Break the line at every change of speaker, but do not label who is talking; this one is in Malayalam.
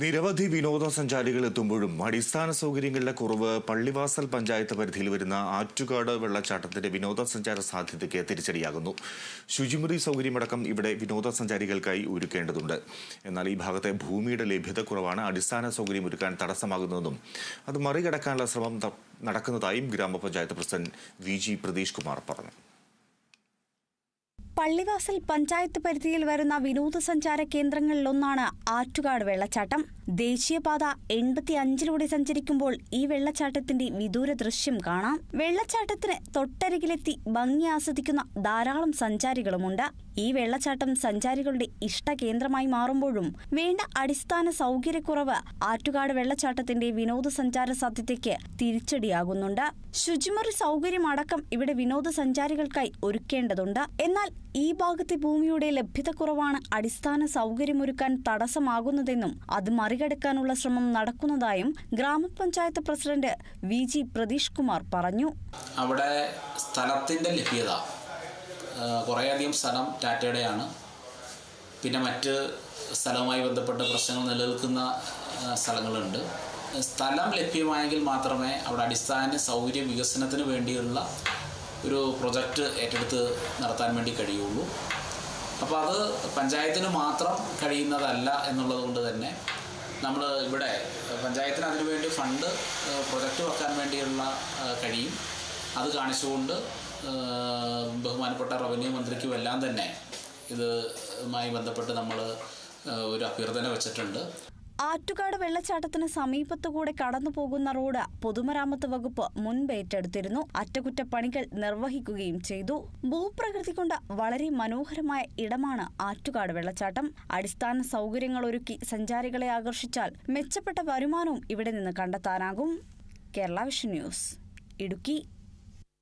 നിരവധി വിനോദസഞ്ചാരികൾ എത്തുമ്പോഴും അടിസ്ഥാന സൗകര്യങ്ങളുടെ കുറവ് പള്ളിവാസൽ പഞ്ചായത്ത് പരിധിയിൽ വരുന്ന ആറ്റുകാട് വെള്ളച്ചാട്ടത്തിന്റെ വിനോദസഞ്ചാര സാധ്യതയ്ക്ക് തിരിച്ചടിയാകുന്നു. ശുചിമുറി സൗകര്യമടക്കം ഇവിടെ വിനോദസഞ്ചാരികൾക്കായി ഒരുക്കേണ്ടതുണ്ട്. എന്നാൽ ഈ ഭാഗത്തെ ഭൂമിയുടെ ലഭ്യത കുറവാണ് അടിസ്ഥാന സൗകര്യം ഒരുക്കാൻ തടസ്സമാകുന്നതെന്നും അത് മറികടക്കാനുള്ള ശ്രമം നടക്കുന്നതായും ഗ്രാമപഞ്ചായത്ത് president V G Pratheesh Kumar പറഞ്ഞു.
പള്ളിവാസൽ പഞ്ചായത്ത് പരിധിയിൽ വരുന്ന വിനോദസഞ്ചാര കേന്ദ്രങ്ങളിലൊന്നാണ് ആറ്റുകാട് വെള്ളച്ചാട്ടം. ദേശീയപാത എൺപത്തി അഞ്ചിലൂടെ സഞ്ചരിക്കുമ്പോൾ ഈ വെള്ളച്ചാട്ടത്തിന്റെ വിദൂര ദൃശ്യം കാണാം. വെള്ളച്ചാട്ടത്തിന് തൊട്ടരികിലെത്തി ഭംഗി ആസ്വദിക്കുന്ന ധാരാളം സഞ്ചാരികളുമുണ്ട്. ഈ വെള്ളച്ചാട്ടം സഞ്ചാരികളുടെ ഇഷ്ട കേന്ദ്രമായി മാറുമ്പോഴും വേണ്ട അടിസ്ഥാന സൗകര്യക്കുറവ് ആറ്റുകാട് വെള്ളച്ചാട്ടത്തിന്റെ വിനോദസഞ്ചാര സാധ്യതയ്ക്ക് തിരിച്ചടിയാകുന്നുണ്ട്. ശുചിമുറി സൗകര്യമടക്കം ഇവിടെ വിനോദസഞ്ചാരികൾക്കായി ഒരുക്കേണ്ടതുണ്ട്. എന്നാൽ ഈ ഭാഗത്തെ ഭൂമിയുടെ ലഭ്യതക്കുറവാണ് അടിസ്ഥാന സൗകര്യമൊരുക്കാൻ തടസ്സമാകുന്നതെന്നും അത് മറികടക്കാനുള്ള ശ്രമം നടക്കുന്നതായും ഗ്രാമപഞ്ചായത്ത് president V G Pratheesh Kumar പറഞ്ഞു.
അവിടെ സ്ഥലത്തിന്റെ ലഭ്യത കുറേയധികം സ്ഥലം ടാറ്റയുടെയാണ്. പിന്നെ മറ്റ് സ്ഥലവുമായി ബന്ധപ്പെട്ട പ്രശ്നങ്ങൾ നിലനിൽക്കുന്ന സ്ഥലങ്ങളുണ്ട്. സ്ഥലം ലഭ്യമായെങ്കിൽ മാത്രമേ അവിടെ അടിസ്ഥാന സൗകര്യ വികസനത്തിന് വേണ്ടിയുള്ള ഒരു പ്രൊജക്റ്റ് ഏറ്റെടുത്ത് നടത്താൻ വേണ്ടി കഴിയുള്ളൂ. അപ്പോൾ അത് പഞ്ചായത്തിന് മാത്രം കഴിയുന്നതല്ല എന്നുള്ളത് കൊണ്ട് തന്നെ നമ്മൾ ഇവിടെ പഞ്ചായത്തിന് അതിനുവേണ്ടി ഫണ്ട് പ്രൊജക്റ്റ് വെക്കാൻ വേണ്ടിയുള്ള കഴിയും. അത് കാണിച്ചുകൊണ്ട് ബഹുമാനപ്പെട്ട റവന്യൂ മന്ത്രിക്കും എല്ലാം തന്നെ ഇതുമായി ബന്ധപ്പെട്ട് നമ്മൾ ഒരു അഭ്യർത്ഥന വെച്ചിട്ടുണ്ട്.
ആറ്റുകാട് വെള്ളച്ചാട്ടത്തിന് സമീപത്തുകൂടെ കടന്നു പോകുന്ന റോഡ് പൊതുമരാമത്ത് വകുപ്പ് മുൻപ് ഏറ്റെടുത്തിരുന്നു. അറ്റകുറ്റപ്പണികൾ നിർവഹിക്കുകയും ചെയ്തു. ഭൂപ്രകൃതി കൊണ്ട് വളരെ മനോഹരമായ ഇടമാണ് ആറ്റുകാട് വെള്ളച്ചാട്ടം. അടിസ്ഥാന സൗകര്യങ്ങൾ ഒരുക്കി സഞ്ചാരികളെ ആകർഷിച്ചാൽ മെച്ചപ്പെട്ട വരുമാനവും ഇവിടെ നിന്ന് കണ്ടെത്താനാകും. Kerala Vision News Idukki.